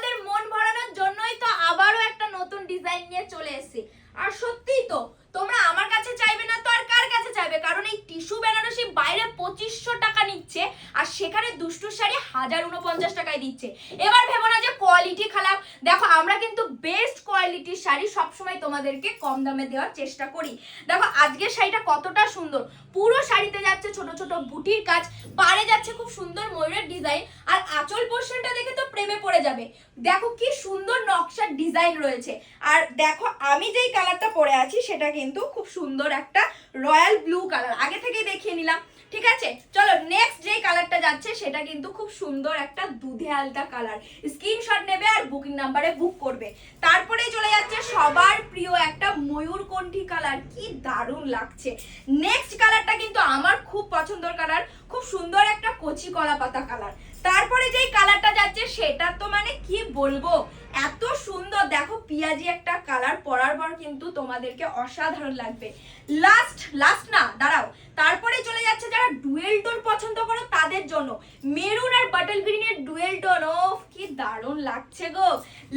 তোমাদের মন ভরানোর জন্যই তো আবারও একটা নতুন ডিজাইন নিয়ে চলে এসেছি। আর সত্যি তো, তোমরা আমার কাছে চাইবে না তো আর কার কাছে চাইবে? কারণ এই টিস্যু বেনারসি বাইরে পঁচিশশো টাকা নিচ্ছে, আর সেখানে দুষ্টু শাড়ি হাজার উনপঞ্চাশ টাকায় দিচ্ছে। এবার ভেবো না যে কোয়ালিটি দেখো, আমরা কিন্তু বেস্ট কোয়ালিটির শাড়ি সবসময় তোমাদেরকে কম দামে দেওয়ার চেষ্টা করি। দেখো, আজকের শাড়িটা কতটা সুন্দর। পুরো শাড়িতে যাচ্ছে ছোট ছোট বুটির কাজ পারে যাচ্ছে খুব সুন্দর ময়ূরের ডিজাইন আর আঁচল পোর্শনটা দেখে তো প্রেমে পড়ে যাবে। দেখো, কি সুন্দর নকশার ডিজাইন রয়েছে। আর দেখো, আমি যেই কালারটা পরে আছি, সেটা কিন্তু খুব সুন্দর একটা রয়্যাল ব্লু কালার আগে থেকেই দেখিয়ে নিলাম, ঠিক আছে? চলো নেক্সট কালারটা যাচ্ছে, সেটা কিন্তু খুব সুন্দর একটা দুধে আলতা কালার স্ক্রিনশট নেবে আর বুকিং নাম্বারে বুক করবে। তারপরে চলে যাচ্ছে সবার প্রিয় একটা ময়ূরকণ্ঠী কালার কি দারুণ লাগছে। নেক্সট কালারটা কিন্তু আমার খুব পছন্দের কালার খুব সুন্দর একটা কচি কলা পাতা কালার তারপরে যেই কালারটা যাচ্ছে, সেটা তো মানে কি বলব? এত সুন্দর। দেখো পিয়াজি একটা কালার পরার পর কিন্তু তোমাদেরকে অসাধারণ লাগবে। লাস্ট লাস্ট না, দাঁড়াও। তারপরে চলে যাচ্ছে যারা ডুয়েল টোন পছন্দ করো, তাদের জন্য। মেরুন আর বাটল গ্রিনের ডুয়েল টোন অফ কি দারুণ লাগছে গো।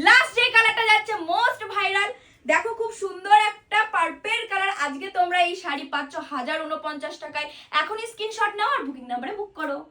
লাস্ট যে কালারটা যাচ্ছে মোস্ট ভাইরাল দেখো খুব সুন্দর একটা পার্পেল কালার আজকে তোমরা এই শাড়ি পাচ্ছ হাজার উনপঞ্চাশ টাকায়। এখনই স্ক্রিনশট নাও আর বুকিং নাম্বারে বুক করো।